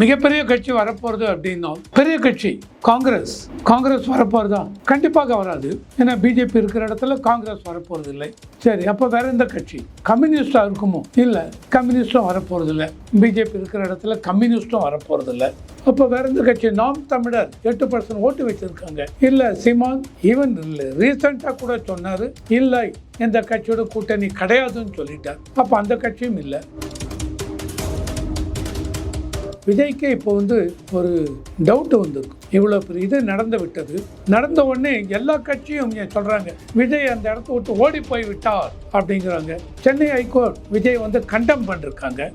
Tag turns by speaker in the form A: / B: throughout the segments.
A: மிகப்பெரிய கட்சி வரப்போறது அப்படின்னா பெரிய கட்சி காங்கிரஸ் காங்கிரஸ் வரப்போறதா? கண்டிப்பாக வராது. ஏன்னா பிஜேபி இருக்கிற இடத்துல காங்கிரஸ் வரப்போறது இல்லை சரி அப்போ வேற எந்த கட்சி? கம்யூனிஸ்டா இருக்குமோ? இல்லை கம்யூனிஸ்டும் வரப்போறது இல்லை பிஜேபி இருக்கிற இடத்துல கம்யூனிஸ்டும் வரப்போறது இல்லை அப்போ வேற எந்த கட்சி? நாம் தமிழர் எட்டு பர்சன்ட் ஓட்டு வச்சிருக்காங்க இல்ல சிமான் ஈவன் இல்லை ரீசெண்டாக கூட சொன்னாரு இல்லை இந்த கட்சியோட கூட்டணி கிடையாதுன்னு சொல்லிட்டார். அப்போ அந்த கட்சியும் இல்லை. விஜய்க்கு இப்போ வந்து ஒரு டவுட் வந்திருக்கும் இவ்வளோ பெரிய இது நடந்து விட்டது. நடந்த உடனே எல்லா கட்சியும் சொல்கிறாங்க விஜய் அந்த இடத்த விட்டு ஓடி போய் விட்டார் அப்படிங்கிறாங்க. சென்னை ஹைகோர்ட் விஜய் வந்து கண்டம் பண்ணிருக்காங்க.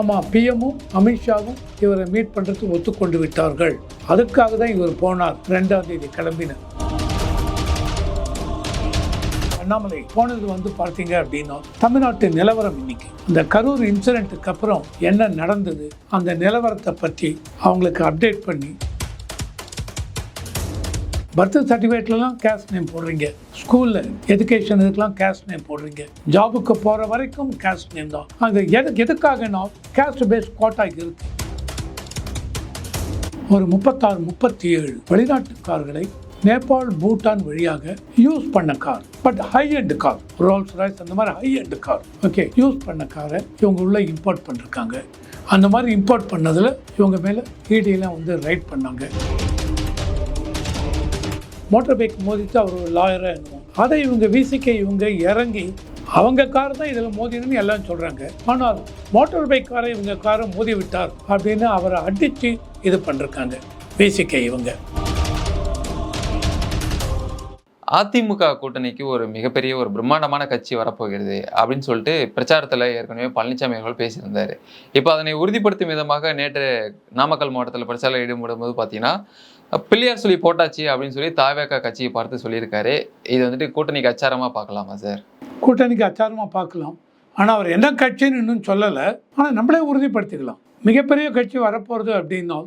A: ஆமாம் பிஎம்மும் அமித்ஷாவும் இவரை மீட் பண்ணுறதுக்கு ஒத்துக்கொண்டு விட்டார்கள். அதுக்காக தான் இவர் போனார். ரெண்டாம் தேதி கிளம்பினார். அண்ணாமலை போனது வந்து பார்த்தீங்க அப்படின்னா தமிழ்நாட்டு நிலவரம் இன்னைக்கு. இந்த கரூர் இன்சிடென்ட்டுக்கு அப்புறம் என்ன நடந்தது? அந்த நிலவரத்தை பற்றி அவங்களுக்கு அப்டேட் பண்ணி பர்த் சர்டிஃபிகேட்லாம் கேஷ் நேம் போடுறீங்க. ஸ்கூலில் எஜுகேஷன் இதுக்கெலாம் கேஷ் நேம் போடுறீங்க. ஜாபுக்கு போகிற வரைக்கும் கேஷ் நேம் தான். அது எது எதுக்காகனா கேஸ்ட் பேஸ் கோட்டா இருக்குது ஒரு முப்பத்தாறு முப்பத்தி ஏழு வெளிநாட்டுக்காரர்களை நேபாள் பூட்டான் வழியாக யூஸ் பண்ண car. But high end car Rolls Royce அந்த மாதிரி high end car okay use பண்ண காரை இவங்க உள்ளே இம்போர்ட் பண்ணிருக்காங்க. அந்த மாதிரி இம்போர்ட் பண்ணதில் இவங்க மேலே ஈடியெல்லாம் வந்து ரைட் பண்ணாங்க. மோட்டார் பைக் மோதிட்டு அவர் ஒரு லாயராக என்னுவோம் அதை இவங்க விசிக்க இவங்க இறங்கி அவங்க கார் தான் இதில் மோதினு எல்லாம் சொல்கிறாங்க ஆனால் மோட்டார் பைக் காரை இவங்க காரை மோதி விட்டார் அப்படின்னு அவரை அடித்து இது பண்ணிருக்காங்க. பேசிக்க இவங்க.
B: அதிமுக கூட்டணிக்கு ஒரு மிகப்பெரிய ஒரு பிரம்மாண்டமான கட்சி வரப்போகிறது அப்படின்னு சொல்லிட்டு பிரச்சாரத்தில் ஏற்கனவே பழனிசாமி அவர்கள் பேசியிருந்தார். இப்போ அதனை உறுதிப்படுத்தும் விதமாக நேற்று நாமக்கல் மாவட்டத்தில் பிரச்சாரம் ஈடுபடும் போது பார்த்தீங்கன்னா பிள்ளையார் சொல்லி போட்டாச்சு அப்படின்னு சொல்லி தாவேக்கா கட்சியை பார்த்து சொல்லியிருக்காரு. இது வந்துட்டு கூட்டணிக்கு அச்சாரமாக பார்க்கலாமா சார்?
A: கூட்டணிக்கு அச்சாரமாக பார்க்கலாம். ஆனால் அவர் என்ன கட்சின்னு இன்னும் சொல்லலை. ஆனால் நம்மளே உறுதிப்படுத்திக்கலாம். மிகப்பெரிய கட்சி வரப்போகிறது அப்படின்னா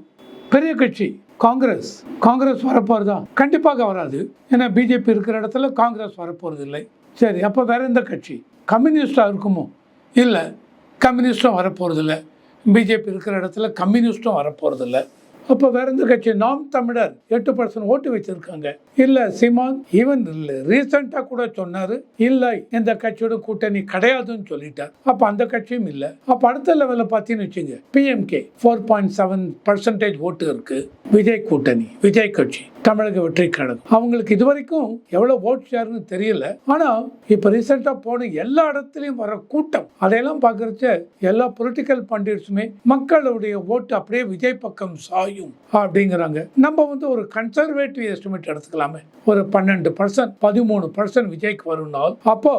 A: பெரிய கட்சி காங்கிரஸ் காங்கிரஸ் வரப்போகிறதா கண்டிப்பாக வராது. ஏன்னா பிஜேபி இருக்கிற இடத்துல காங்கிரஸ் வரப்போகிறது இல்லை சரி அப்போ வேற எந்த கட்சி? கம்யூனிஸ்டாக இருக்குமோ? இல்லை கம்யூனிஸ்டும் வரப்போகிறதில்ல பிஜேபி இருக்கிற இடத்துல கம்யூனிஸ்ட்டும் வரப்போகிறது இல்லை அப்போ வேற எந்த கட்சி? நாம் தமிழர். எட்டு பர்சன்ட் ஓட்டு வச்சிருக்காங்க. இல்ல சிமான் ஈவன் இல்லை ரீசெண்டாக கூட சொன்னாரு இல்லை இந்த கட்சியோட கூட்டணி கிடையாதுன்னு சொல்லிட்டார். அப்போ அந்த கட்சியும் இல்லை. அப்போ அடுத்த லெவலில் பார்த்தீங்கன்னு வச்சுங்க PMK four point seven percentage ஓட்டு இருக்கு. விஜய் கூட்டணி விஜய் கட்சி. தமிழக வெற்றி கழகம். அவங்களுக்கு இது வரைக்கும் எவ்வளவு ஓட் ஷேர்னு தெரியல. ஆனா இப்ப ரீசெண்டா போன எல்லா இடத்துலயும் வர கூட்டம் அதையெல்லாம் பாக்குறச்ச எல்லா பொலிட்டிக்கல் பண்டிட்ஸுமே மக்களுடைய ஓட்டு அப்படியே விஜய் பக்கம் சாயும் அப்படிங்கிறாங்க. நம்ம வந்து ஒரு கன்சர்வேட்டிவ் எஸ்டிமேட் எடுத்துக்கலாமே. ஒரு பன்னெண்டு பர்சன்ட் பதிமூணு பர்சன்ட் விஜய்க்கு வரும்னால் அப்போ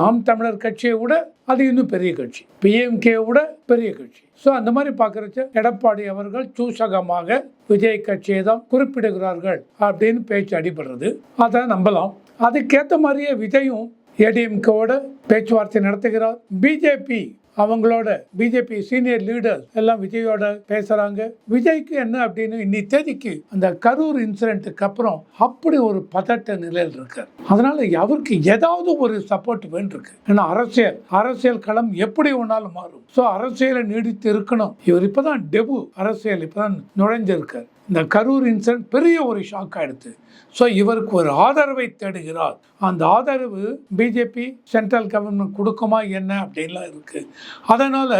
A: நாம் தமிழர் கட்சியை விட அது இன்னும் பெரிய கட்சி. பிஎம்கே விட பெரிய கட்சி. ஸோ அந்த மாதிரி பார்க்குறச்ச எடப்பாடி அவர்கள் சூசகமாக விஜய் கட்சியை தான் குறிப்பிடுகிறார்கள் அப்படின்னு பேச்சு அடிபடுறது. அதை நம்பலாம். அதுக்கேற்ற மாதிரியே விஜயும் ஏடிஎம்கேவோட பேச்சுவார்த்தை நடத்துகிறார். பிஜேபி அவங்களோட பிஜேபி சீனியர் லீடர் எல்லாம் விஜயோட பேசுறாங்க. விஜய்க்கு என்ன அப்படின்னு இன்னி தேதிக்கு அந்த கரூர் இன்சிடென்ட்டுக்கு அப்புறம் அப்படி ஒரு பதட்ட நிலையில் இருக்கார். அதனால அவருக்கு ஏதாவது ஒரு சப்போர்ட் வேண்டியிருக்கு. ஏன்னா அரசியல் அரசியல் களம் எப்படி ஒன்னாலும் மாறும். ஸோ அரசியலை நீடித்து இருக்கணும். இவர் இப்பதான் டெபு அரசியல் இப்பதான் நுழைஞ்சிருக்கார். இந்த கரூர் இன்சிடென்ட் பெரிய ஒரு ஷாக் ஆயிடுது ஸோ இவருக்கு ஒரு ஆதரவை தேடுகிறார். அந்த ஆதரவு பிஜேபி சென்ட்ரல் கவர்மெண்ட் கொடுக்குமா என்ன? அப்படின்லாம் இருக்குது அதனால்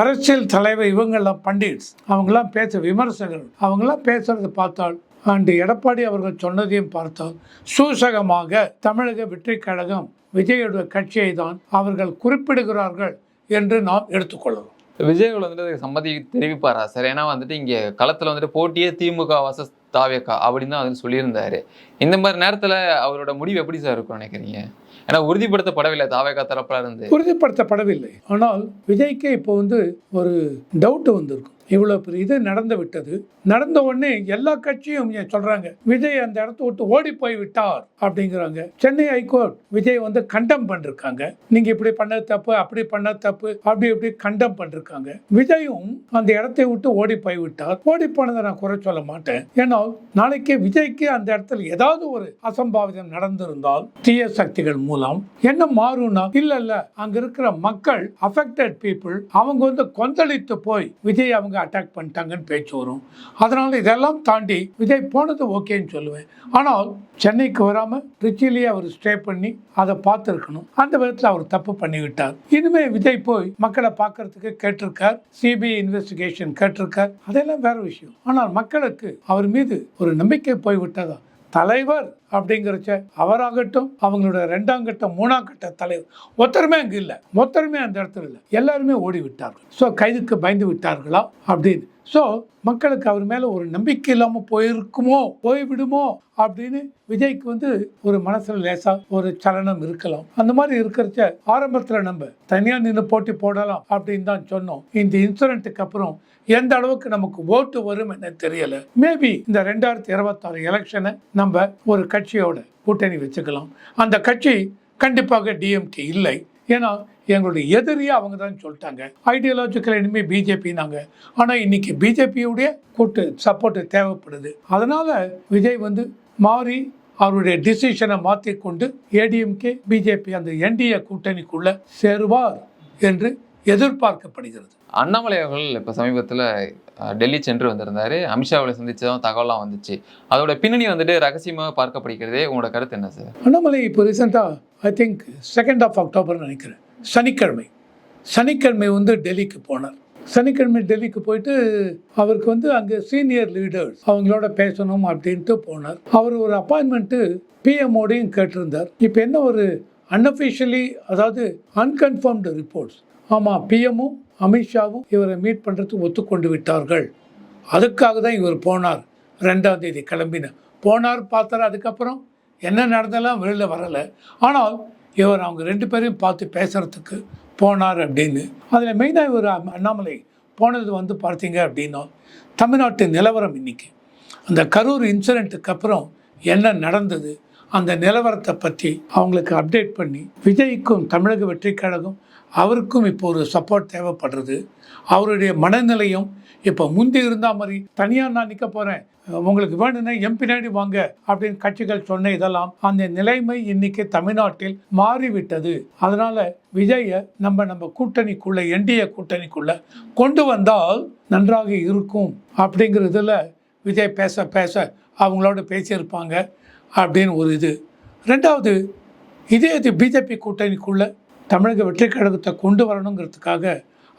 A: அரசியல் தலைவர் இவங்கெல்லாம் பண்டிட்ஸ் அவங்களாம் பேச விமர்சகர்கள் அவங்களாம் பேசுகிறத பார்த்தால் அண்டு எடப்பாடி அவர்கள் சொன்னதையும் பார்த்தால் சூசகமாக தமிழக வெற்றி கழகம் விஜயுடைய கட்சியை தான் அவர்கள் குறிப்பிடுகிறார்கள் என்று நாம் எடுத்துக்கொள்ளலாம்.
B: விஜய் வந்துட்டு சம்மதி தெரிவிப்பாரா சார்? ஏன்னா வந்துட்டு இங்கே களத்தில் வந்துட்டு போட்டியே திமுக வசஸ் தாவேக்கா அப்படின்னு தான் வந்து சொல்லியிருந்தாரு. இந்த மாதிரி நேரத்தில் அவரோட முடிவு எப்படி சார் இருக்கும் நினைக்கிறீங்க? ஏன்னா உறுதிப்படுத்தப்படவில்லை தாவேக்கா தரப்பில் இருந்து.
A: உறுதிப்படுத்தப்படவில்லை. ஆனால் விஜய்க்கு இப்போ வந்து ஒரு டவுட் வந்திருக்கும். இவ்வளோ பெரிய இது நடந்து விட்டது. நடந்த உடனே எல்லா கட்சியும் ஏன் சொல்றாங்க விஜய் அந்த இடத்த விட்டு ஓடி போய் விட்டார் அப்படிங்கிறாங்க. சென்னை ஹைகோர்ட் விஜய் வந்து கண்டம் பண்ணிருக்காங்க. நீங்க இப்படி பண்ண தப்பு அப்படி பண்ண தப்பு அப்படி இப்படி கண்டம் பண்ணிருக்காங்க. விஜயும் அந்த இடத்தை விட்டு ஓடி போய் விட்டார். ஓடி போனதை நான் குறை சொல்ல மாட்டேன். ஏன்னா நாளைக்கு விஜய்க்கு அந்த இடத்துல ஏதாவது ஒரு அசம்பாவிதம் நடந்திருந்தால் தீய சக்திகள் மூலம் என்ன மாறும்னா இல்ல இல்ல அங்க இருக்கிற மக்கள் அஃபெக்டட் பீப்புள் அவங்க வந்து கொந்தளித்து போய் விஜய் அவங்க அட்டாக் பண்ணிட்டாங்கன்னு பேச்சு வரும். அதனால இதெல்லாம் தாண்டி விஜய் போனது ஓகேன்னு சொல்லுவேன். ஆனால் சென்னைக்கு வராமல் திருச்சியிலேயே அவர் ஸ்டே பண்ணி அதை பார்த்துருக்கணும். அந்த விதத்தில் அவர் தப்பு பண்ணிவிட்டார். இனிமே விஜய் போய் மக்களை பார்க்கறதுக்கு கேட்டிருக்கார். CBI investigation கேட்டிருக்கார். அதெல்லாம் வேற விஷயம். ஆனால் மக்களுக்கு அவர் மீது ஒரு நம்பிக்கை போய்விட்டதா? தலைவர் அப்படிங்கிறச்ச அவராகட்டும் அவங்களோட ரெண்டாம் கட்ட மூணாம் கட்ட தலைவர். ஒத்தருமே அங்கே இல்லை. ஒத்தருமே அந்த இடத்துல இல்லை. எல்லாருமே ஓடி விட்டார்கள். ஸோ கைதுக்கு பயந்து விட்டார்களா? அப்படின்னு. ஸோ மக்களுக்கு அவர் மேலே ஒரு நம்பிக்கை இல்லாமல் போயிருக்குமோ? போய்விடுமோ? அப்படின்னு விஜய்க்கு வந்து ஒரு மனசில் லேசாக ஒரு சலனம் இருக்கலாம். அந்த மாதிரி இருக்கிறச்ச ஆரம்பத்தில் நம்ம தனியாக நின்று போட்டி போடலாம் அப்படின்னு தான் சொன்னோம். இந்த இன்சிடென்ட்டுக்கு அப்புறம் எந்த அளவுக்கு நமக்கு ஓட்டு வரும் என்ன தெரியல. மேபி இந்த ரெண்டாயிரத்தி இருபத்தாறு எலெக்ஷனை நம்ம ஒரு கட்சியோட கூட்டணி வச்சுக்கலாம். அந்த கட்சி கண்டிப்பாக டிஎம்கே இல்லை. ஏன்னா எங்களுடைய எதிரியே அவங்க தான் சொல்லிட்டாங்க. ஐடியாலஜிக்கல் இனிமே பிஜேபினாங்க ஆனால் இன்னைக்கு பிஜேபியுடைய கூட்டு சப்போர்ட் தேவைப்படுது. அதனால விஜய் வந்து மாறி அவருடைய டிசிஷனை மாற்றிக்கொண்டு ஏடிஎம்கே பிஜேபி அந்த என்டிஏ கூட்டணிக்குள்ள சேருவார் என்று எதிர்பார்க்கப்படுகிறது.
B: அண்ணாமலை அவர்கள் இப்போ சமீபத்தில் டெல்லி சென்று வந்திருந்தாரு. அமித்ஷாவை சந்திச்சதும் தகவலாம் வந்துச்சு. அதோட பின்னணி வந்துட்டு ரகசியமாக பார்க்கப்படுகிறதே உங்களோட கருத்து என்ன சார்
A: அண்ணாமலை இப்போ ரீசெண்டாக I think second of October நினைக்கிறேன். சனிக்கிழமை. சனிக்கிழமை வந்து டெல்லிக்கு போனார். சனிக்கிழமை டெல்லிக்கு போயிட்டு அவருக்கு வந்து அங்கே சீனியர் லீடர்ஸ் அவங்களோட பேசணும் அப்படின்ட்டு போனார். அவர் ஒரு அப்பாயின்மெண்ட்டு பிஎம்ஓடையும் கேட்டிருந்தார். இப்போ என்ன ஒரு அன்அஃபிஷியலி அதாவது அன்கன்ஃபர்ம்டு ரிப்போர்ட்ஸ் ஆமாம் பிஎம்மும் அமித்ஷாவும் இவரை மீட் பண்ணுறதுக்கு ஒத்துக்கொண்டு விட்டார்கள். அதுக்காக தான் இவர் போனார். ரெண்டாம் தேதி கிளம்பின. போனார் பார்த்தார் அதுக்கப்புறம் என்ன நடந்தாலும் வெளியில் வரலை. ஆனால் இவர் அவங்க ரெண்டு பேரையும் பார்த்து பேசுகிறதுக்கு போனார் அப்படின்னு. அதில் மெயினாக இவர் அண்ணாமலை போனது வந்து பார்த்தீங்க அப்படின்னா தமிழ்நாட்டு நிலவரம் இன்னைக்கு. அந்த கரூர் இன்சிடெண்ட்டுக்கு அப்புறம் என்ன நடந்தது அந்த நிலவரத்தை பற்றி அவங்களுக்கு அப்டேட் பண்ணி விஜய்க்கும் தமிழக வெற்றி கழகம் அவருக்கும் இப்போ ஒரு சப்போர்ட் தேவைப்படுறது. அவருடைய மனநிலையும் இப்போ முந்தி இருந்தால் மாதிரி தனியாக நான் நிற்க போகிறேன் உங்களுக்கு வேணும்னா எம் பின்னாடி வாங்க அப்படின்னு கட்சிகள் சொன்ன இதெல்லாம் அந்த நிலைமை இன்னைக்கு தமிழ்நாட்டில் மாறிவிட்டது. அதனால விஜயை நம்ம நம்ம கூட்டணிக்குள்ள என்டிஏ கூட்டணிக்குள்ள கொண்டு வந்தால் நன்றாக இருக்கும் அப்படிங்கிறதுல விஜய் பேச பேச அவங்களோட பேசியிருப்பாங்க அப்படின்னு ஒரு இது. ரெண்டாவது இதே இது பிஜேபி கூட்டணிக்குள்ளே தமிழக வெற்றி கழகத்தை கொண்டு வரணுங்கிறதுக்காக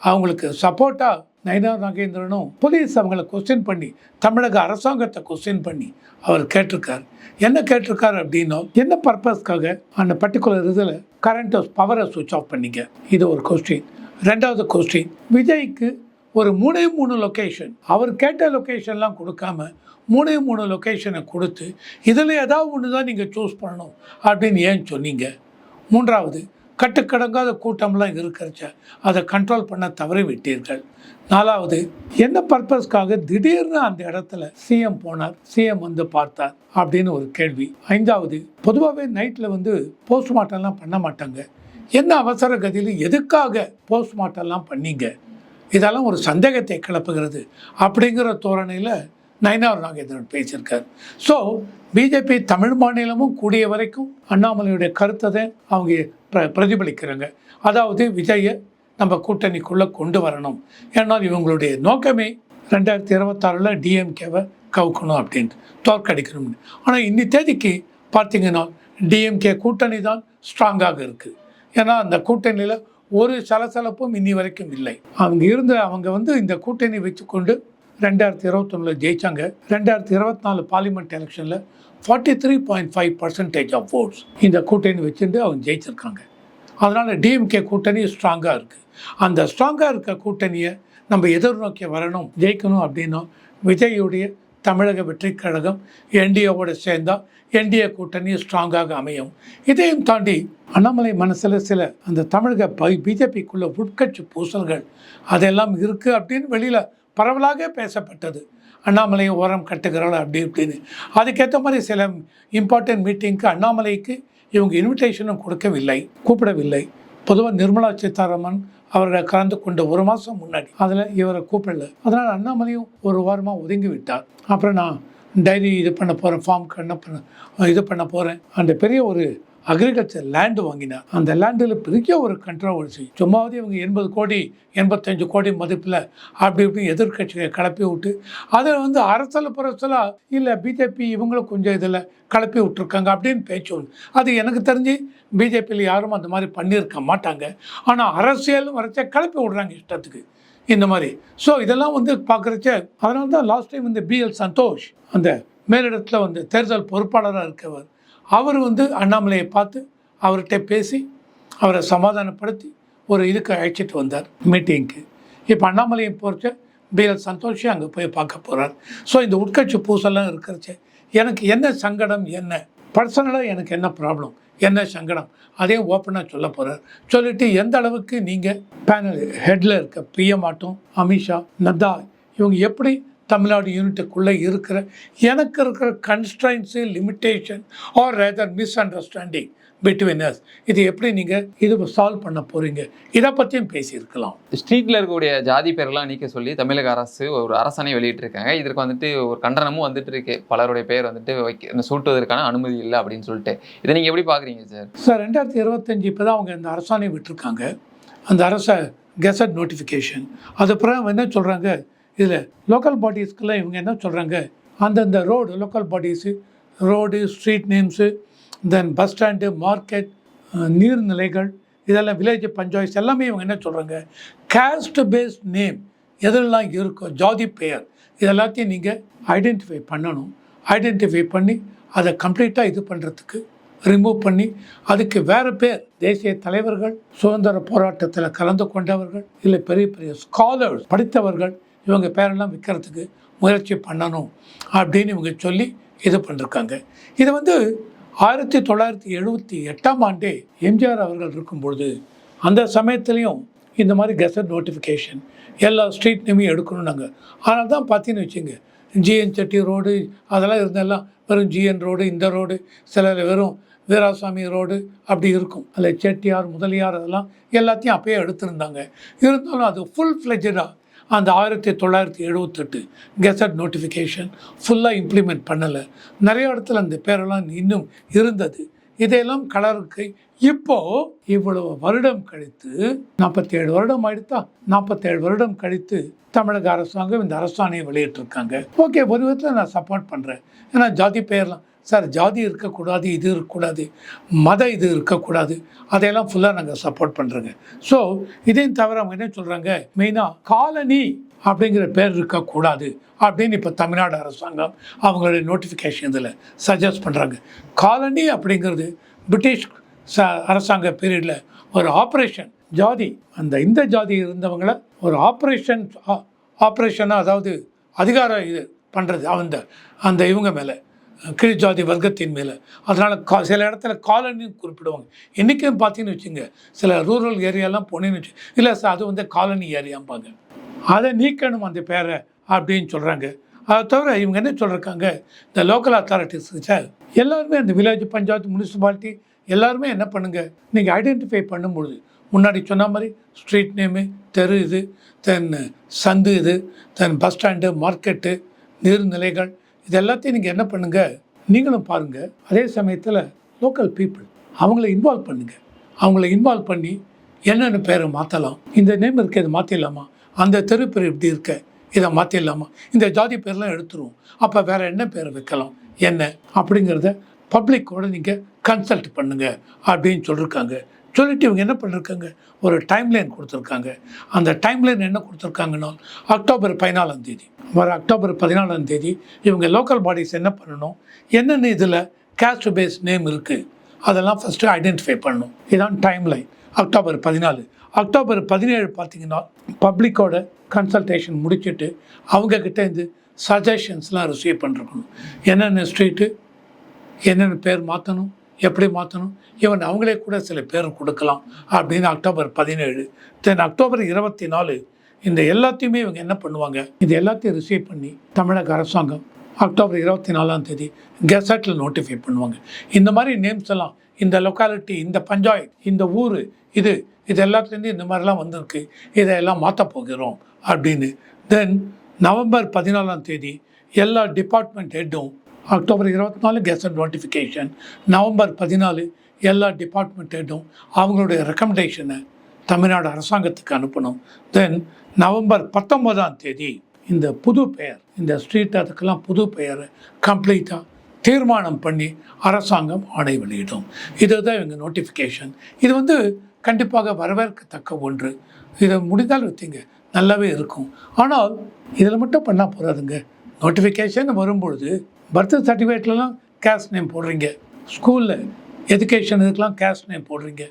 A: அவங்களுக்கு சப்போர்ட்டாக நயினார் நாகேந்திரனும் போலீஸ் அவங்களை கொஸ்டின் பண்ணி தமிழக அரசாங்கத்தை கொஸ்டின் பண்ணி அவர் கேட்டிருக்கார். என்ன கேட்டிருக்காரு அப்படின்னா என்ன பர்பஸ்க்காக அந்த பர்டிகுலர் இதில் கரண்ட் பவரை சுவிட்ச் ஆஃப் பண்ணிங்க? இது ஒரு கொஸ்டின் ரெண்டாவது கொஸ்டின் விஜய்க்கு ஒரு மூணே மூணு லொக்கேஷன் அவர் கேட்ட லொக்கேஷன்லாம் கொடுக்காம மூணே மூணு லொக்கேஷனை கொடுத்து இதில் ஏதாவது ஒன்று தான் நீங்கள் சூஸ் பண்ணணும் அப்படின்னு ஏன் சொன்னீங்க? மூன்றாவது கட்டுக்கடங்காத கூட்டம்லாம் இருக்கிறச்ச அதை கண்ட்ரோல் பண்ண தவறி விட்டீர்கள். நாலாவது என்ன பர்பஸ்க்காக திடீர்னு அந்த இடத்துல சிஎம் போனார் சிஎம் வந்து பார்த்தார் அப்படின்னு ஒரு கேள்வி. ஐந்தாவது பொதுவாகவே நைட்டில் வந்து போஸ்ட்மார்ட்டம்லாம் பண்ண மாட்டாங்க. என்ன அவசர கதியில் எதுக்காக போஸ்ட்மார்ட்டம்லாம் பண்ணீங்க? இதெல்லாம் ஒரு சந்தேகத்தை கிளப்புகிறது அப்படிங்கிற தோரணையில் நயனார் நாகேந்திரன் பேசியிருக்கார். ஸோ பிஜேபி தமிழ் மாநிலமும் கூடிய வரைக்கும் அண்ணாமலையுடைய கருத்தை அவங்க பிர பிரதிபலிக்கிறாங்க. அதாவது விஜயை நம்ம கூட்டணிக்குள்ளே கொண்டு வரணும். ஏன்னால் இவங்களுடைய நோக்கமே ரெண்டாயிரத்தி இருபத்தாறில் டிஎம்கேவை கவுக்கணும் அப்படின்ட்டு தோற்கடிக்கணும்னு. ஆனால் இன்னி தேதிக்கு பார்த்தீங்கன்னா டிஎம்கே கூட்டணி தான் ஸ்ட்ராங்காக இருக்குது ஏன்னா அந்த கூட்டணியில் ஒரு சலசலப்பும் இன்னி வரைக்கும் இல்லை. அவங்க இருந்த அவங்க வந்து இந்த கூட்டணி வச்சுக்கொண்டு ரெண்டாயிரத்தி இருபத்தொன்னில் ஜெயித்தாங்க ரெண்டாயிரத்தி இருபத்தி நாலு பார்லிமெண்ட் எலெக்ஷனில் forty three point five percentage of votes இந்த கூட்டணி வச்சுட்டு அவங்க ஜெயிச்சிருக்காங்க. அதனால் டிஎம்கே கூட்டணி ஸ்ட்ராங்காக இருக்குது அந்த ஸ்ட்ராங்காக இருக்க கூட்டணியை நம்ம எதிர்நோக்கி வரணும் ஜெயிக்கணும் அப்படின்னா விஜயுடைய தமிழக வெற்றி கழகம் என்டிஏவோடு சேர்ந்தால் என்டிஏ கூட்டணி ஸ்ட்ராங்காக அமையும். இதையும் தாண்டி அண்ணாமலை மனசில் சில அந்த தமிழக பிஜேபிக்குள்ள உட்கட்சி பூசல்கள் அதெல்லாம் இருக்குது அப்படின்னு வெளியில் பரவலாக பேசப்பட்டது. அண்ணாமலையை ஓரம் கட்டுகிறாள் அப்படி இப்படின்னு. அதுக்கேற்ற மாதிரி சில இம்பார்ட்டன்ட் மீட்டிங்க்கு அண்ணாமலைக்கு இவங்க இன்விடேஷனும் கொடுக்கவில்லை கூப்பிடவில்லை. பொதுவாக நிர்மலா சீதாராமன் அவரை கலந்து கொண்ட ஒரு மாதம் முன்னாடி அதில் இவரை கூப்பிடல. அதனால் அண்ணாமலையும் ஒரு வாரமாக ஒதுங்கி விட்டார். அப்புறம் நான் டைரி இது பண்ண போகிறேன் ஃபார்ம் என்ன பண்ண இது பண்ண போகிறேன் அந்த பெரிய ஒரு அக்ரிகல்ச்சர் லேண்டு வாங்கினார் அந்த லேண்டில் பெரிய ஒரு கண்ட்ரவர்சி சும்மாவது இவங்க எண்பது கோடி எண்பத்தஞ்சு கோடி மதிப்பில் அப்படி இப்படி எதிர்க்கட்சியை கிளப்பி விட்டு அதில் வந்து அரசல் புரசலாக இல்லை பிஜேபி இவங்களும் கொஞ்சம் இதில் கிளப்பி விட்ருக்காங்க அப்படின்னு பேச்சு ஒன்று அது எனக்கு தெரிஞ்சு பிஜேபியில் யாரும் அந்த மாதிரி பண்ணியிருக்க மாட்டாங்க. ஆனால் அரசியல் வரைச்ச கிளப்பி விடுறாங்க இஷ்டத்துக்கு. இந்த மாதிரி. ஸோ இதெல்லாம் வந்து பார்க்குறச்ச அதனால தான் லாஸ்ட் டைம் இந்த பிஎல் சந்தோஷ் அந்த மேலிடத்தில் வந்து தேர்தல் பொறுப்பாளராக இருக்கவர் அவர் வந்து அண்ணாமலையை பார்த்து அவர்கிட்ட பேசி அவரை சமாதானப்படுத்தி ஒரு இதுக்கு அழைச்சிட்டு வந்தார் மீட்டிங்க்கு இப்போ அண்ணாமலையை பொறுத்த பிஎல் சந்தோஷி அங்கே போய் பார்க்க போகிறார் ஸோ இந்த உட்கட்சி பூசெல்லாம் இருக்கிறச்சு எனக்கு என்ன சங்கடம் என்ன? பர்சனலாக எனக்கு என்ன ப்ராப்ளம் என்ன சங்கடம்? அதையும் ஓப்பனாக சொல்ல போகிறார் சொல்லிவிட்டு எந்த அளவுக்கு நீங்கள் பேனல் ஹெட்டில் இருக்க பிஎம் ஆட்டும் அமித்ஷா நட்டா இவங்க எப்படி தமிழ்நாடு யூனிட்டுக்குள்ளே இருக்கிற எனக்கு இருக்கிற constraints limitation or rather misunderstanding between us இது எப்படி நீங்கள் இது சால்வ் பண்ண போகிறீங்க இதை பற்றியும் பேசியிருக்கலாம்.
B: ஸ்ட்ரீட்ல இருக்கக்கூடிய ஜாதி பேரெல்லாம் நீக்க சொல்லி தமிழக அரசு ஒரு அரசாணை வெளியிட்டிருக்காங்க. இதற்கு வந்துட்டு ஒரு கண்டனமும் வந்துட்டு இருக்கு பலருடைய பெயர் வந்துட்டு வைக்க சூட்டுவதற்கான அனுமதி இல்லை அப்படின்னு சொல்லிட்டு. இதை நீங்க எப்படி பாக்குறீங்க சார்?
A: சார் ரெண்டாயிரத்தி இருபத்தஞ்சி இப்போ தான் அவங்க இந்த அரசாணை விட்டிருக்காங்க. அந்த அரச கெசட் நோட்டிஃபிகேஷன் அதுக்கப்புறம் என்ன சொல்கிறாங்க இதில் லோக்கல் பாடிஸ்க்கெல்லாம் இவங்க என்ன சொல்கிறாங்க அந்தந்த road local bodies road street names then bus stand market நீர்நிலைகள் இதெல்லாம் வில்லேஜ் பஞ்சாயத்து எல்லாமே இவங்க என்ன சொல்கிறாங்க கேஸ்ட் பேஸ்ட் நேம் எதெல்லாம் இருக்கோ ஜாதி பெயர் இதெல்லாத்தையும் நீங்கள் ஐடென்டிஃபை பண்ணணும். ஐடென்டிஃபை பண்ணி அதை கம்ப்ளீட்டாக இது பண்ணுறதுக்கு ரிமூவ் பண்ணி அதுக்கு வேறு பேர் தேசிய தலைவர்கள் சுதந்திர போராட்டத்தில் கலந்து கொண்டவர்கள் இல்லை பெரிய பெரிய ஸ்காலர்ஸ் படித்தவர்கள் இவங்க பேரெல்லாம் விற்கிறதுக்கு முயற்சி பண்ணணும் அப்படின்னு இவங்க சொல்லி இது பண்ணிருக்காங்க. இது வந்து ஆயிரத்தி தொள்ளாயிரத்தி எழுபத்தி எட்டாம் ஆண்டே எம்ஜிஆர் அவர்கள் இருக்கும்பொழுது அந்த சமயத்துலேயும் இந்த மாதிரி கெசட் நோட்டிஃபிகேஷன் எல்லா ஸ்ட்ரீட் நேமையும் எடுக்கணும் நாங்கள் அதனால தான் பார்த்தீங்கன்னு வச்சுங்க ஜிஎன் செட்டி ரோடு அதெல்லாம் இருந்தெல்லாம் வெறும் ஜிஎன் ரோடு இந்த ரோடு சில வெறும் வீராசாமி ரோடு அப்படி இருக்கும். அதில் செட்டியார் முதலியார் அதெல்லாம் எல்லாத்தையும் அப்பயே எடுத்திருந்தாங்க. இருந்தாலும் அது ஃபுல் ஃப்ளெஜாக அந்த ஆயிரத்தி தொள்ளாயிரத்தி எழுபத்தெட்டு கெசட் நோட்டிஃபிகேஷன் ஃபுல்லாக இம்ப்ளிமெண்ட் பண்ணலை. நிறைய இடத்துல அந்த பேரெல்லாம் இன்னும் இருந்தது. இதையெல்லாம் கலருக்கு இப்போ இவ்வளவு வருடம் கழித்து நாற்பத்தி ஏழு வருடம் ஆயிடுத்தா நாற்பத்தேழு வருடம் கழித்து தமிழக அரசாங்கம் இந்த அரசாணையை வெளியிட்டிருக்காங்க. ஓகே ஒரு விதத்தில் நான் சப்போர்ட் பண்ணுறேன் ஏன்னா ஜாதி பெயர்லாம் சார் ஜாதி இருக்கக்கூடாது இது இருக்கக்கூடாது மத இது இருக்கக்கூடாது அதையெல்லாம் ஃபுல்லாக நாங்கள் சப்போர்ட் பண்ணுறோங்க ஸோ இதையும் தவிர அவங்க என்ன சொல்கிறாங்க மெயினாக காலனி அப்படிங்கிற பேர் இருக்கக்கூடாது அப்படின்னு இப்போ தமிழ்நாடு அரசாங்கம் அவங்களுடைய நோட்டிஃபிகேஷன் இதில் சஜஸ்ட் பண்ணுறாங்க காலனி அப்படிங்கிறது பிரிட்டிஷ் ச அரசாங்க பீரியடில் ஒரு ஆப்ரேஷன் ஜாதி அந்த இந்த ஜாதி இருந்தவங்கள ஒரு ஆப்ரேஷன் ஆப்ரேஷனாக அதாவது அதிகாரம் இது பண்ணுறது அந்த அந்த இவங்க மேலே. கீழ் ஜாதி வர்க்கத்தின் மேலே. அதனால் கா சில இடத்துல காலனின்னு குறிப்பிடுவாங்க. என்றைக்கும் பார்த்தீங்கன்னு வச்சுங்க சில ரூரல் ஏரியாலாம் போனேன்னு வச்சு இல்லை சார் அது வந்து காலனி ஏரியாம்பாங்க. அதை நீக்கணும் அந்த பேரை அப்படின்னு சொல்கிறாங்க அதை தவிர இவங்க என்ன சொல்லியிருக்காங்க இந்த லோக்கல் அத்தாரிட்டிஸ் சார் எல்லாருமே அந்த வில்லேஜ் பஞ்சாயத்து முனிசிபாலிட்டி எல்லாருமே என்ன பண்ணுங்கள் நீங்கள் ஐடென்டிஃபை பண்ணும்பொழுது முன்னாடி சொன்ன மாதிரி ஸ்ட்ரீட் நேமு தெரு இது தென் சந்து இது தென் பஸ் ஸ்டாண்டு மார்க்கெட்டு நீர்நிலைகள் இது எல்லாத்தையும் நீங்கள் என்ன பண்ணுங்கள் நீங்களும் பாருங்கள் அதே சமயத்தில் லோக்கல் பீப்புள் அவங்கள இன்வால்வ் பண்ணுங்கள் அவங்கள இன்வால்வ் பண்ணி என்னென்ன பேரை மாற்றலாம் இந்த நேம் இருக்க இதை மாற்றிடலாமா அந்த தெரு பேர் இப்படி இருக்க இதை மாற்றிடலாமா இந்த ஜாதி பேர்லாம் எடுத்துருவோம். அப்போ வேறு என்ன பேர் வைக்கலாம்? என்ன? அப்படிங்கிறத பப்ளிக்கோட நீங்கள் கன்சல்ட் பண்ணுங்கள் அப்படின்னு சொல்லியிருக்காங்க சொல்லிட்டு இவங்க என்ன பண்ணியிருக்காங்க ஒரு டைம்லைன் கொடுத்துருக்காங்க. அந்த டைம்லைன் என்ன கொடுத்துருக்காங்கன்னா அக்டோபர் பதினாலாம் தேதி. வர அக்டோபர் பதினாலாம் தேதி இவங்க லோக்கல் பாடிஸ் என்ன பண்ணணும்? என்னென்ன இதில் கேஸ்ட் பேஸ் நேம் இருக்குது அதெல்லாம் ஃபஸ்ட்டு ஐடென்டிஃபை பண்ணணும். இதான் டைம்லைன் அக்டோபர் பதினாலு. அக்டோபர் பதினேழு பார்த்தீங்கன்னா பப்ளிக்கோட கன்சல்டேஷன் முடிச்சுட்டு அவங்கக்கிட்ட இருந்து சஜஷன்ஸ்லாம் ரிசீவ் பண்ணிருக்கணும். என்னென்ன ஸ்ட்ரீட்டு என்னென்ன பேர் மாற்றணும் எப்படி மாற்றணும் ஈவன் அவங்களே கூட சில பேர் கொடுக்கலாம் அப்படின்னு அக்டோபர் பதினேழு. தென் அக்டோபர் இருபத்தி நாலு இந்த எல்லாத்தையுமே இவங்க என்ன பண்ணுவாங்க? இது எல்லாத்தையும் ரிசீவ் பண்ணி தமிழக அரசாங்கம் அக்டோபர் இருபத்தி நாலாம் தேதி கெசட்டில் நோட்டிஃபை பண்ணுவாங்க. இந்த மாதிரி நேம்ஸ் எல்லாம் இந்த லொக்காலிட்டி இந்த பஞ்சாயத்து இந்த ஊர் இது இது எல்லாத்துலேருந்து இந்த மாதிரிலாம் வந்திருக்கு. இதையெல்லாம் மாற்ற போகிறோம் அப்படின்னு. தென் நவம்பர் பதினாலாம் தேதி எல்லா டிபார்ட்மெண்ட் ஹெட்டும் அக்டோபர் இருபத்தி நாலு கெசட் நோட்டிஃபிகேஷன் நவம்பர் பதினாலு எல்லா டிபார்ட்மெண்ட் ஹெட்டும் அவங்களுடைய ரெக்கமெண்டேஷனை தமிழ்நாடு அரசாங்கத்துக்கு அனுப்பணும். தென் நவம்பர் பத்தொன்பதாம் தேதி இந்த புது பெயர் இந்த ஸ்ட்ரீட் அதுக்கெல்லாம் புது பெயரை கம்ப்ளீட்டாக தீர்மானம் பண்ணி அரசாங்கம் ஆணை வெளியிடும். இதுதான் இவங்க நோட்டிஃபிகேஷன் இது வந்து கண்டிப்பாக வரவேற்கத்தக்க ஒன்று. இதை முடிந்தால் வச்சுங்க நல்லாவே இருக்கும். ஆனால் இதில் மட்டும் பண்ணால் போகாதுங்க நோட்டிஃபிகேஷன் வரும்பொழுது பர்த் சர்டிஃபிகேட்லலாம் கேஷ் நேம் போடுறீங்க. ஸ்கூலில் எஜுகேஷன் இதுக்கெலாம் கேஷ் நேம் போடுறீங்க.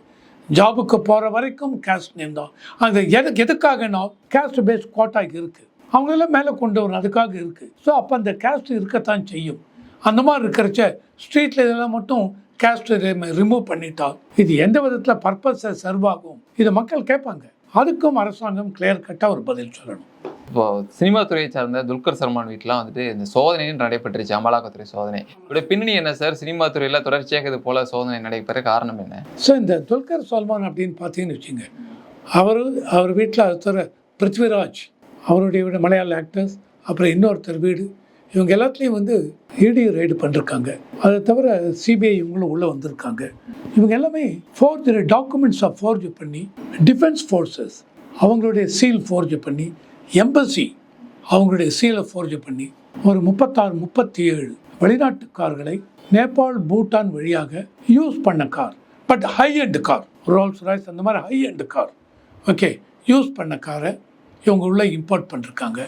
A: ஜாபுக்கு போகிற வரைக்கும் கேஸ்ட் நேம் தான் அது எதுக்கு எதுக்காகனா கேஸ்ட் பேஸ் கோட்டாக்கு இருக்குது அவங்களெல்லாம் மேலே கொண்டு வரும் அதுக்காக இருக்குது ஸோ அப்போ அந்த கேஸ்ட் இருக்கத்தான் செய்யும். அந்த மாதிரி இருக்கிறச்ச ஸ்ட்ரீட்டில் இதெல்லாம் மட்டும் கேஸ்ட் ரிமூவ் பண்ணிட்டா இது எந்த விதத்தில் பர்பஸை சர்வ் ஆகும்? இதை மக்கள் கேட்பாங்க. அதுக்கும் அரசாங்கம் கிளியர் கட்டாக ஒரு பதில் சொல்லணும்.
B: இப்போ சினிமா துறையை சார்ந்த துல்கர் சல்மான் வீட்டெலாம் வந்துட்டு இந்த சோதனையும் நடைபெற்றுச்சு அமலாக்கத்துறை சோதனை. இதோட பின்னணி என்ன சார்? சினிமா துறையில் தொடர்ச்சியாக இது போல சோதனை நடைபெற காரணம் என்ன?
A: ஸோ இந்த துல்கர் சல்மான் அப்படின்னு பார்த்தீங்கன்னு வச்சுங்க அவர் அவர் வீட்டில் ஒருத்தர் பிருத்விராஜ் அவருடைய வீடு மலையாள ஆக்டர்ஸ் அப்புறம் இன்னொருத்தர் வீடு இவங்க எல்லாத்துலேயும் வந்து இடி ரைடு பண்ணிருக்காங்க. அதை தவிர சிபிஐ இவங்களும் உள்ளே வந்திருக்காங்க. இவங்க எல்லாமே ஃபோர்ஜ் டாக்குமெண்ட்ஸை ஃபோர்ஜ் பண்ணி டிஃபென்ஸ் ஃபோர்ஸஸ் அவங்களுடைய சீல் ஃபோர்ஜ் பண்ணி எம்பசி அவங்களுடைய சீலை ஃபோர்ஜ் பண்ணி ஒரு முப்பத்தாறு முப்பத்தி ஏழு வெளிநாட்டு கார்களை நேபாள் பூட்டான் வழியாக யூஸ் பண்ண car but high end car Rolls Royce அந்த மாதிரி high end car okay use பண்ண காரை இவங்க உள்ளே இம்போர்ட் பண்ணிருக்காங்க.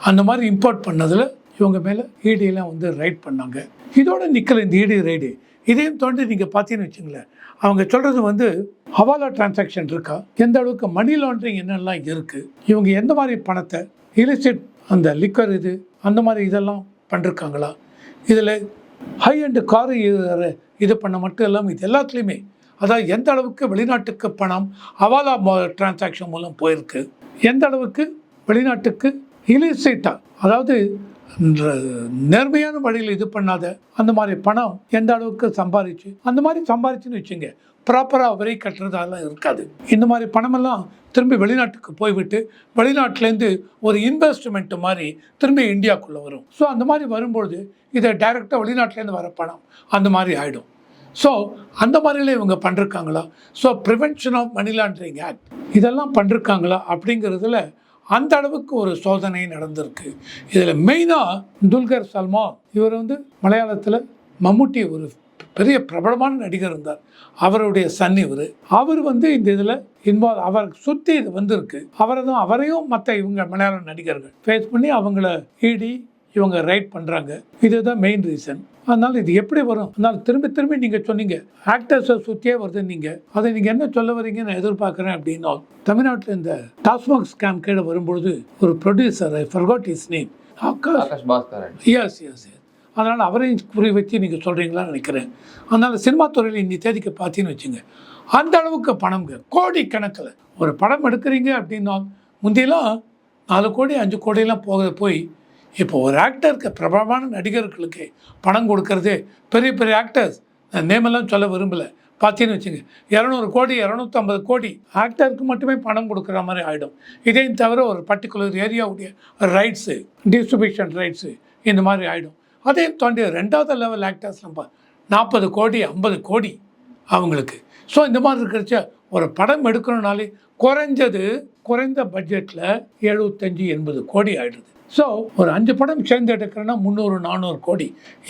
A: அந்த மாதிரி இம்போர்ட் பண்ணதில் இவங்க மேலே இடியெல்லாம் வந்து ரைட் பண்ணாங்க. இதோட நிற்கல இந்த இடி ரைடு இதையும் தோண்டி நீங்கள் பார்த்தீங்கன்னு வச்சுங்களேன் அவங்க சொல்கிறது வந்து ஹவாலா டிரான்சாக்ஷன் இருக்கா? எந்த அளவுக்கு மணி லாண்ட்ரிங் என்னெல்லாம் இருக்குது இவங்க எந்த மாதிரி பணத்தை இலிசிட் அந்த லிக்கர் இது அந்த மாதிரி இதெல்லாம் பண்ணிருக்காங்களா? இதில் ஹை அண்டு காரு இது பண்ண மட்டும் இல்லாமல் இது எல்லாத்துலேயுமே அதாவது எந்த அளவுக்கு வெளிநாட்டுக்கு பணம் ஹவாலா டிரான்சாக்ஷன் மூலம் போயிருக்கு எந்த அளவுக்கு வெளிநாட்டுக்கு இலிஸ்டேட்டாக அதாவது நேர்மையான வழியில் இது பண்ணாத அந்த மாதிரி பணம் எந்த அளவுக்கு சம்பாதிச்சு அந்த மாதிரி சம்பாதிச்சுன்னு வச்சுங்க ப்ராப்பராக வரி கட்டுறதெல்லாம் இருக்காது. இந்த மாதிரி பணமெல்லாம் திரும்பி வெளிநாட்டுக்கு போய்விட்டு வெளிநாட்டிலேருந்து ஒரு இன்வெஸ்ட்மெண்ட் மாதிரி திரும்பி இந்தியாவுக்குள்ளே வரும். ஸோ அந்த மாதிரி வரும்பொழுது இதை டைரெக்டாக வெளிநாட்டிலேருந்து வர பணம் அந்த மாதிரி ஆகிடும் ஸோ அந்த மாதிரிலாம் இவங்க பண்ணிருக்காங்களா? So prevention of money laundering act இதெல்லாம் பண்ணிருக்காங்களா? அப்படிங்கிறதுல அந்த அளவுக்கு ஒரு சோதனை நடந்திருக்கு. இதில் மெயினாக துல்கர் சல்மான் இவர் வந்து மலையாளத்தில் மம்முட்டி ஒரு பெரிய பிரபலமான நடிகர் இருந்தார். அவருடைய சன் இவர். அவர் வந்து இந்த இதில் இன்வால்வ் அவர் சுற்றி இது வந்திருக்கு. அவரை தான் அவரையும் மற்ற இவங்க மலையாள நடிகர்கள் ஃபேஸ் பண்ணி அவங்கள இடி இவங்க ரைட் பண்ணுறாங்க இதுதான் மெயின் ரீசன் அதனால் இது எப்படி வரும்? அதனால் திரும்பி திரும்பி நீங்கள் சொன்னீங்க. ஆக்டர்ஸை சுற்றியே வருது நீங்கள் அதை நீங்கள் என்ன சொல்ல வரீங்கன்னு நான் எதிர்பார்க்குறேன் அப்படின்னா தமிழ்நாட்டில் இந்த டாஸ்மாக் ஸ்கேம் கீழே வரும்பொழுது ஒரு producer I forgot is name Akash yes yes yes அதனால் அவரையும் குறி வச்சு நீங்கள் சொல்கிறீங்களான்னு நினைக்கிறேன். அதனால் சினிமா துறையில் இந்த தேதிக்கு பார்த்தீங்கன்னு வச்சுங்க. அந்த அளவுக்கு பணம்ங்க கோடி கணக்கில் ஒரு படம் எடுக்கிறீங்க அப்படின்னா முந்தையெல்லாம் நாலு கோடி அஞ்சு கோடியெல்லாம் போக போய் இப்போ ஒரு ஆக்டருக்கு பிரபலமான நடிகர்களுக்கு பணம் கொடுக்கறதே பெரிய பெரிய ஆக்டர்ஸ் நேமெல்லாம் சொல்ல விரும்பலை. பார்த்தீங்கன்னு வச்சுங்க. இரநூறு கோடி இரநூத்தம்பது கோடி ஆக்டருக்கு மட்டுமே பணம் கொடுக்குற மாதிரி ஆகிடும் இதையும் தவிர ஒரு பர்டிகுலர் ஏரியாவுடைய ரைட்ஸு டிஸ்ட்ரிபியூஷன் ரைட்ஸு இந்த மாதிரி ஆகிடும் அதையும் தாண்டி ரெண்டாவது லெவல் ஆக்டர்ஸ் நம்ம நாற்பது கோடி ஐம்பது கோடி அவங்களுக்கு. ஸோ இந்த மாதிரி இருக்கிறச்ச ஒரு படம் எடுக்கணும்னாலே குறைஞ்சது குறைந்த பட்ஜெட்டில் எழுபத்தஞ்சி எண்பது கோடி ஆகிடுது ஸோ ஒரு அஞ்சு படம் சேர்ந்து எடுக்கிறேன்னா முந்நூறு நானூறு கோடி.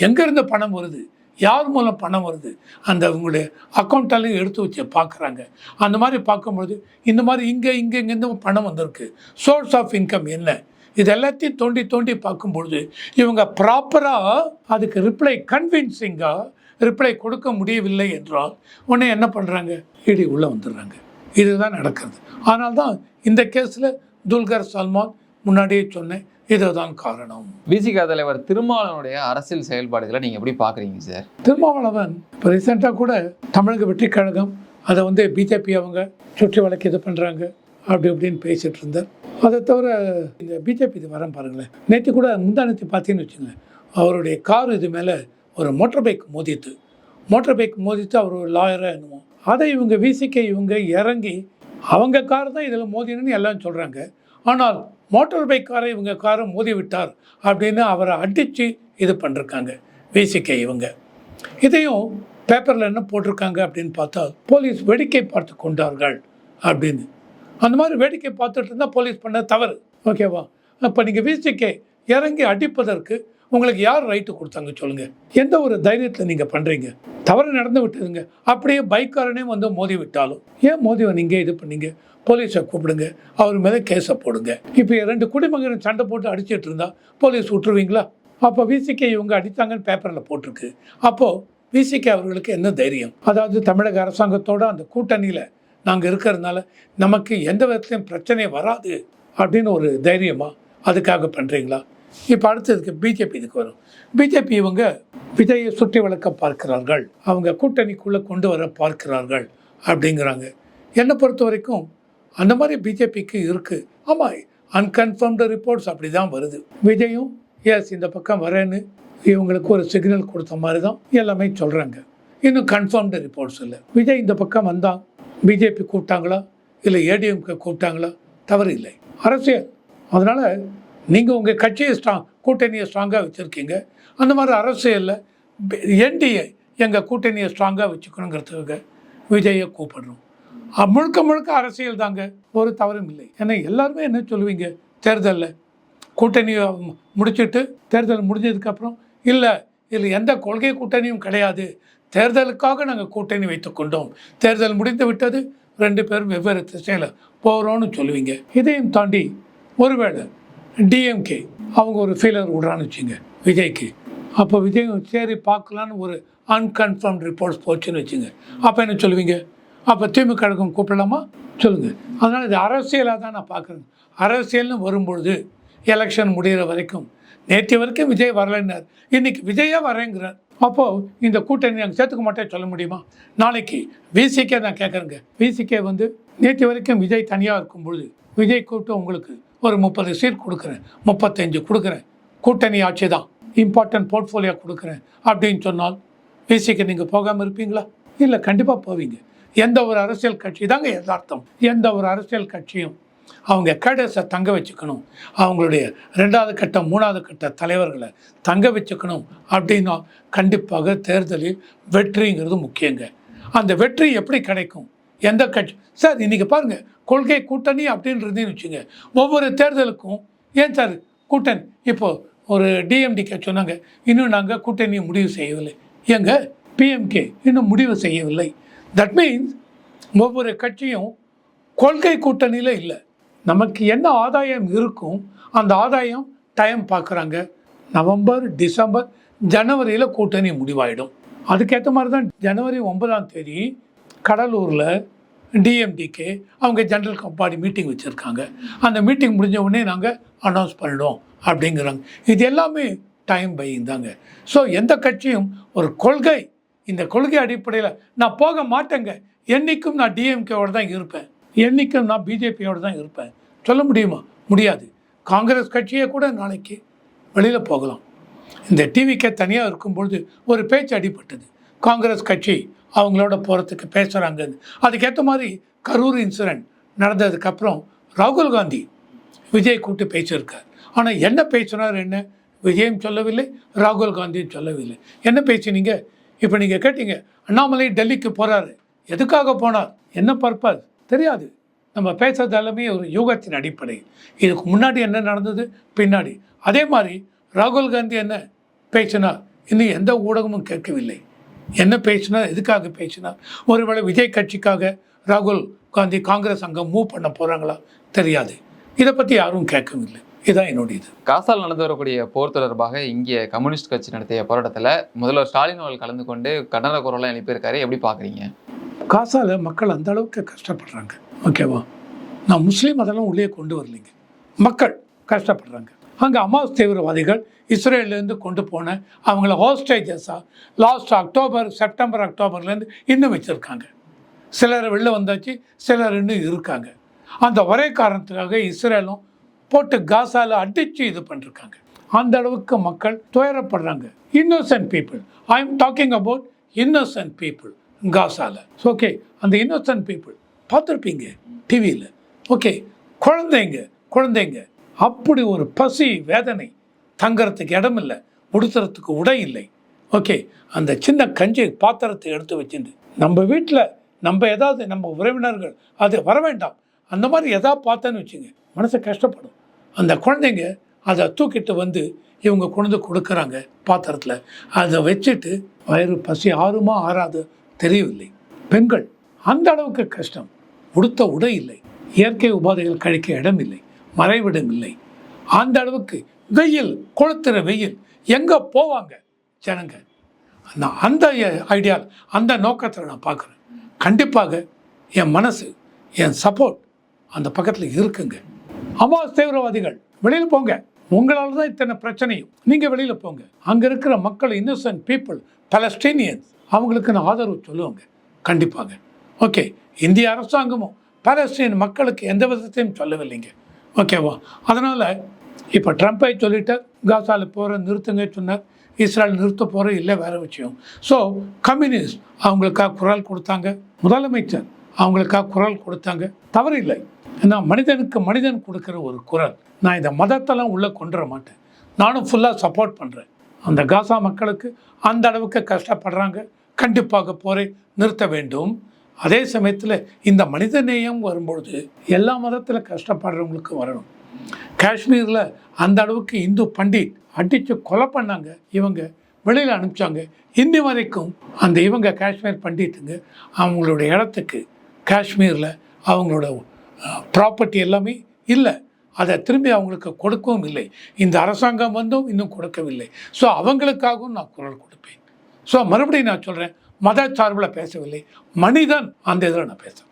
A: எங்கேருந்து பணம் வருது? யார் மூலம் பணம் வருது? அந்த அவங்களுடைய அக்கௌண்ட்டாலையும் எடுத்து வச்சு பார்க்குறாங்க. அந்த மாதிரி பார்க்கும்பொழுது இந்த மாதிரி இங்கே இங்கே இங்கேருந்து பணம் வந்திருக்கு. சோர்ஸ் ஆஃப் இன்கம் என்ன? இது எல்லாத்தையும் தோண்டி தோண்டி பார்க்கும்பொழுது இவங்க ப்ராப்பராக அதுக்கு ரிப்ளை கன்வின்சிங்காக ரிப்ளை கொடுக்க முடியவில்லை என்றால் உடனே என்ன பண்ணுறாங்க இடி உள்ளே வந்துடுறாங்க. இதுதான் நடக்கிறது. ஆனால் தான் இந்த கேஸில் துல்கர் சல்மான் முன்னாடியே சொன்னேன் இதுதான் காரணம்.
B: பிசிக தலைவர் திருமாவளவனுடைய அரசியல் செயல்பாடுகளை நீங்க எப்படி பாக்குறீங்க சார்?
A: திருமாவளவன் இப்போ ரீசெண்டாக கூட தமிழக வெற்றி கழகம் அதை வந்து பிஜேபி அவங்க சுற்றி வழக்கு இது பண்ணுறாங்க அப்படி இப்படின்னு பேசிகிட்டு இருந்தார். அதை தவிர இந்த பிஜேபி இது வரேன் பாருங்களேன். நேற்று கூட முந்தானத்தை பார்த்தீங்கன்னு வச்சுங்க அவருடைய கார் இது மேலே ஒரு மோட்டர் பைக் மோதித்து மோட்டர் பைக் மோதித்து அவர் ஒரு லாயராக என்னமோ அதை இவங்க விசிக்க இவங்க இறங்கி அவங்க கார் தான் இதில் மோதினு எல்லாம் சொல்கிறாங்க ஆனால் மோட்டார் பைக் காரை இவங்க காரை மோதி விட்டார் அப்படின்னு அவரை அடித்து இது பண்ணிருக்காங்க விசிக்க இவங்க. இதையும் பேப்பரில் என்ன போட்டிருக்காங்க அப்படின்னு பார்த்தா போலீஸ் வேடிக்கை பார்த்து கொண்டார்கள் அப்படின்னு. அந்த மாதிரி வேடிக்கை பார்த்துட்டு இருந்தால் போலீஸ் பண்ண தவறு. ஓகேவா? அப்போ நீங்கள் விசிக்கே இறங்கி அடிப்பதற்கு உங்களுக்கு யார் ரைட்டு கொடுத்தாங்க சொல்லுங்கள் எந்த ஒரு தைரியத்தில் நீங்கள் பண்ணுறீங்க தவறு நடந்து விட்டதுங்க. அப்படியே பைக்காரனே வந்து மோதி விட்டாலும். ஏன் மோதி நீங்கள் இது பண்ணீங்க? போலீஸை கூப்பிடுங்க. அவர் மேலே கேஸை போடுங்க. இப்போ ரெண்டு குடிமகன் சண்டை போட்டு அடிச்சிட்டு இருந்தா போலீஸ் விட்டுருவீங்களா? அப்போ விசிகே இவங்க அடித்தாங்கன்னு பேப்பரில் போட்டிருக்கு. அப்போது விசிகே அவர்களுக்கு என்ன தைரியம்? அதாவது தமிழக அரசாங்கத்தோட அந்த கூட்டணியில் நாங்கள் இருக்கிறதுனால நமக்கு எந்த விதத்துலையும் பிரச்சனை வராது அப்படின்னு ஒரு தைரியமாக அதுக்காக பண்ணுறீங்களா இப்போ அடுத்ததுக்கு பிஜேபி இதுக்கு வரும். பிஜேபி இவங்க விஜயை சுற்றி வளர்க்க பார்க்கிறார்கள். அவங்க கூட்டணிக்குள்ளே கொண்டு வர பார்க்கிறார்கள் அப்படிங்கிறாங்க. என்னை பொறுத்த வரைக்கும் அந்த மாதிரி பிஜேபிக்கு இருக்குது ஆமாம் அன்கன்ஃபர்ம்டு ரிப்போர்ட்ஸ் அப்படி தான் வருது. விஜயும் எஸ் இந்த பக்கம் வரேன்னு இவங்களுக்கு ஒரு சிக்னல் கொடுத்த மாதிரி தான் எல்லாமே சொல்கிறாங்க இன்னும் கன்ஃபார்ம்டு ரிப்போர்ட்ஸ் இல்லை. விஜய் இந்த பக்கம் வந்தால் பிஜேபி கூப்பிட்டாங்களா? இல்லை ஏடிஎம்கே கூப்பிட்டாங்களா? தவறு இல்லை அரசியல். அதனால் நீங்கள் உங்கள் கட்சியை ஸ்ட்ராங் கூட்டணியை ஸ்ட்ராங்காக வச்சுருக்கீங்க. அந்த மாதிரி அரசியலில் என்டிஏ எங்கள் கூட்டணியை ஸ்ட்ராங்காக வச்சுக்கணுங்கிறதுக்காக விஜயை கூப்பிடுறோம். முழுக்க முழுக்க அரசியல் தாங்க. ஒரு தவறும் இல்லை. ஏன்னா எல்லாருமே என்ன சொல்லுவீங்க? தேர்தலில் கூட்டணியை முடிச்சுட்டு தேர்தல் முடிஞ்சதுக்கப்புறம் இல்லை இதில் எந்த கொள்கை கூட்டணியும் கிடையாது. தேர்தலுக்காக நாங்கள் கூட்டணி வைத்துக்கொண்டோம் தேர்தல் முடிந்து விட்டது. ரெண்டு பேரும் வெவ்வேறு திசையில் போகிறோன்னு சொல்லுவீங்க. இதையும் தாண்டி ஒருவேளை டிஎம்கே அவங்க ஒரு ஃபீலர் விடுறான்னு வச்சுங்க விஜய்க்கு. அப்போ விஜய் சரி பார்க்கலான்னு ஒரு அன்கன்ஃபார்ம் ரிப்போர்ட்ஸ் போச்சுன்னு வச்சுங்க. அப்போ என்ன சொல்லுவீங்க? அப்போ திமுக கழகம் கூப்பிடலாமா? சொல்லுங்கள் அதனால் இது அரசியலாக தான் நான் பார்க்குறேன். அரசியல்னு வரும்பொழுது எலெக்ஷன் முடிகிற வரைக்கும் நேற்று வரைக்கும் விஜய் வரலைன்னார். இன்றைக்கி விஜயா வரேங்கிறார். அப்போது இந்த கூட்டணி நாங்கள் சேர்த்துக்க மாட்டேன் சொல்ல முடியுமா? நாளைக்கு விசிகே நான் கேட்குறேங்க விசிகே வந்து நேற்று வரைக்கும் விஜய் தனியாக இருக்கும் பொழுது விஜய் கூப்பிட்டு உங்களுக்கு ஒரு முப்பது சீட் கொடுக்குறேன். முப்பத்தஞ்சு கொடுக்குறேன். கூட்டணி ஆட்சி தான். இம்பார்ட்டன்ட் போர்ட்ஃபோலியோ கொடுக்குறேன் அப்படின்னு சொன்னால் விசிக்கு நீங்கள் போகாமல் இருப்பீங்களா? இல்லை கண்டிப்பாக போவீங்க. எந்த ஒரு அரசியல் கட்சி தாங்க எதார்த்தம் எந்த ஒரு அரசியல் கட்சியும் அவங்க கேடர்ஸை தங்க வச்சுக்கணும். அவங்களுடைய ரெண்டாவது கட்ட மூணாவது கட்ட தலைவர்களை தங்க வச்சுக்கணும் அப்படின்னா கண்டிப்பாக தேர்தலில் வெற்றிங்கிறது முக்கியங்க. அந்த வெற்றி எப்படி கிடைக்கும்? எந்த கட்சி? சார் இன்றைக்கி பாருங்கள் கொள்கை கூட்டணி அப்படின்னு இருந்தீங்கன்னு வச்சுங்க ஒவ்வொரு தேர்தலுக்கும் ஏன் சார் கூட்டணி? இப்போது ஒரு டிஎம்டிகே சொன்னாங்க இன்னும் நாங்கள் கூட்டணியை முடிவு செய்யவில்லை. எங்க பிஎம்கே இன்னும் முடிவு செய்யவில்லை. தட் மீன்ஸ் ஒவ்வொரு கட்சியும் கொள்கை கூட்டணியில் இல்லை. நமக்கு என்ன ஆதாயம் இருக்கும் அந்த ஆதாயம் டைம் பார்க்குறாங்க. நவம்பர் டிசம்பர் ஜனவரியில் கூட்டணி முடிவாயிடும். அதுக்கேற்ற மாதிரி தான் ஜனவரி ஒன்பதாம் தேதி கடலூரில் டிஎம்டிகே அவங்க ஜென்ரல் கம்பாடி மீட்டிங் வச்சுருக்காங்க. அந்த மீட்டிங் முடிஞ்ச உடனே நாங்கள் அனௌன்ஸ் பண்ணிடுவோம் அப்படிங்கிறாங்க. இது எல்லாமே டைம் பையிங் தாங்க. ஸோ எந்த கட்சியும் ஒரு கொள்கை இந்த கொள்கை அடிப்படையில் நான் போக மாட்டேங்க. என்றைக்கும் நான் டிஎம்கேவோட தான் இருப்பேன். என்றைக்கும் நான் பிஜேபியோடு தான் இருப்பேன். சொல்ல முடியுமா? முடியாது. காங்கிரஸ் கட்சியே கூட நாளைக்கு வெளியில் போகலாம். இந்த டிவிக்கே தனியாக இருக்கும்பொழுது ஒரு பேச்சு அடிபட்டது. காங்கிரஸ் கட்சி அவங்களோட போகிறதுக்கு பேசுகிறாங்கன்னு அதுக்கேற்ற மாதிரி கரூர் இன்சிடென்ட் நடந்ததுக்கப்புறம் ராகுல் காந்தி விஜய் கூப்பிட்டு பேசியிருக்கார். ஆனால் என்ன பேசினார் என்ன? விஜயம் சொல்லவில்லை ராகுல் காந்தியும் சொல்லவில்லை. என்ன பேசினீங்க? இப்போ நீங்கள் கேட்டீங்க அண்ணாமலை டெல்லிக்கு போகிறாரு எதுக்காக போனார்? என்ன பர்பஸ்? தெரியாது. நம்ம பேசுறது எல்லாமே ஒரு யூகத்தின் அடிப்படை. இதுக்கு முன்னாடி என்ன நடந்தது? பின்னாடி. அதே மாதிரி ராகுல் காந்தி என்ன பேசினார் இன்னும் எந்த ஊடகமும் கேட்கவில்லை. என்ன பேசினார் எதுக்காக பேசினார் ஒருவேளை விஜய் கட்சிக்காக ராகுல் காந்தி காங்கிரஸ் அங்கே மூவ் பண்ண போகிறாங்களா தெரியாது. இதை பற்றி யாரும் கேட்கவில்லை. இதுதான் என்னுடைய இது
B: காசால் நடந்து வரக்கூடிய போர் தொடர்பாக இங்கே கம்யூனிஸ்ட் கட்சி நடத்திய போராட்டத்தில் முதல்வர் ஸ்டாலின் அவர்கள் கலந்து கொண்டு கண்டன குரலாம் எழுப்பியிருக்காரு. எப்படி பார்க்குறீங்க?
A: காசால் மக்கள் அந்த அளவுக்கு கஷ்டப்படுறாங்க. ஓகேவா? நான் முஸ்லீம் அதெல்லாம் உள்ளே கொண்டு வரலைங்க. மக்கள் கஷ்டப்படுறாங்க. அங்கே அமாஸ் தீவிரவாதிகள் இஸ்ரேல்லேருந்து கொண்டு போன அவங்கள ஹோஸ்டேஜஸாக லாஸ்ட் அக்டோபர் செப்டம்பர் அக்டோபர்லேருந்து இன்னும் வச்சுருக்காங்க. சிலர் வெளில வந்தாச்சு சிலர் இன்னும் இருக்காங்க. அந்த ஒரே காரணத்துக்காக இஸ்ரேலும் போட்டு காசால அடிச்சு இது பண்ணிருக்காங்க. அந்த அளவுக்கு மக்கள் துயரப்படுறாங்க. Innocent people I am talking about innocent people காசால. Okay அந்த இன்னோசன்ட் பீப்புள் பார்த்துருப்பீங்க டிவியில் ஓகே குழந்தைங்க குழந்தைங்க அப்படி ஒரு பசி வேதனை தங்கறதுக்கு இடம் இல்லை உடுத்துறதுக்கு உடை இல்லை. ஓகே அந்த சின்ன கஞ்சி பாத்திரத்தை எடுத்து வச்சுட்டு நம்ம வீட்டில் நம்ம ஏதாவது நம்ம உறவினர்கள் அது வர வேண்டாம். அந்த மாதிரி எதாவது பார்த்தேன்னு வச்சுங்க மனசு கஷ்டப்படும். அந்த குழந்தைங்க அதை தூக்கிட்டு வந்து இவங்க கொண்டு வந்து கொடுக்குறாங்க பாத்திரத்தில். அதை வச்சுட்டு வயிறு பசி ஆறுமா ஆறாது. தெரியவில்லை. பெண்கள் அந்த அளவுக்கு கஷ்டம். உடுத்த உடை இல்லை. இயற்கை உபாதைகள் கழிக்க இடம் இல்லை. மறைவிடம் இல்லை. அந்த அளவுக்கு வெயில் கொளுத்துற வெயில் எங்கே போவாங்க ஜனங்க? நான் அந்த ஐடியா அந்த நோக்கத்தில் நான் பார்க்குறேன். கண்டிப்பாக என் மனசு என் சப்போர்ட் அந்த பக்கத்தில் இருக்குங்க. அமாஸ் தீவிரவாதிகள் வெளியில் போங்க. உங்களால் தான் இத்தனை பிரச்சனையும். நீங்கள் வெளியில் போங்க. அங்கே இருக்கிற மக்கள் இன்னசென்ட் பீப்புள் பலஸ்டீனியன்ஸ் அவங்களுக்கு நான் ஆதரவு சொல்லுவாங்க. கண்டிப்பாக ஓகே. இந்திய அரசாங்கமும் பாலஸ்தீன் மக்களுக்கு எந்த விதத்தையும் சொல்லவில்லைங்க. ஓகேவா? அதனால் இப்போ ட்ரம்ப்பை சொல்லிட்டார் காசாவில் போகிற நிறுத்துங்க சொன்னார் இஸ்ரேல் நிறுத்த போகிற இல்லை வேறு விஷயம். ஸோ கம்யூனிஸ்ட் அவங்களுக்காக குரல் கொடுத்தாங்க. முதலமைச்சர் அவங்களுக்காக குரல் கொடுத்தாங்க. தவறில்லை. ஏன்னா மனிதனுக்கு மனிதன் கொடுக்குற ஒரு குரல். நான் இந்த மதத்தெல்லாம் உள்ளே கொண்டு வர மாட்டேன். நானும் ஃபுல்லாக சப்போர்ட் பண்ணுறேன் அந்த காசா மக்களுக்கு அந்த அளவுக்கு கஷ்டப்படுறாங்க. கண்டிப்பாக போரை நிறுத்த வேண்டும். அதே சமயத்தில் இந்த மனிதநேயம் வரும்பொழுது எல்லா மதத்தில் கஷ்டப்படுறவங்களுக்கு வரணும். காஷ்மீரில் அந்த அளவுக்கு இந்து பண்டிட் அடித்து கொலை பண்ணாங்க. இவங்க வெளியில் அனுப்பிச்சாங்க. இன்னி வரைக்கும் அந்த இவங்க காஷ்மீர் பண்டிட்டுங்க அவங்களோட இடத்துக்கு காஷ்மீரில் அவங்களோட ப்ராப்பர்ட்டி எல்லாமே இல்லை. அதை திரும்பி அவங்களுக்கு கொடுக்கவும் இல்லை. இந்த அரசாங்கம் வந்தும் இன்னும் கொடுக்கவில்லை. ஸோ அவங்களுக்காகவும் நான் குரல் கொடுத்தேன் ஸோ மறுபடியும் நான் சொல்கிறேன் மத சார்பில் பேசவில்லை. மனிதன் அந்த இதில் நான் பேசுகிறேன்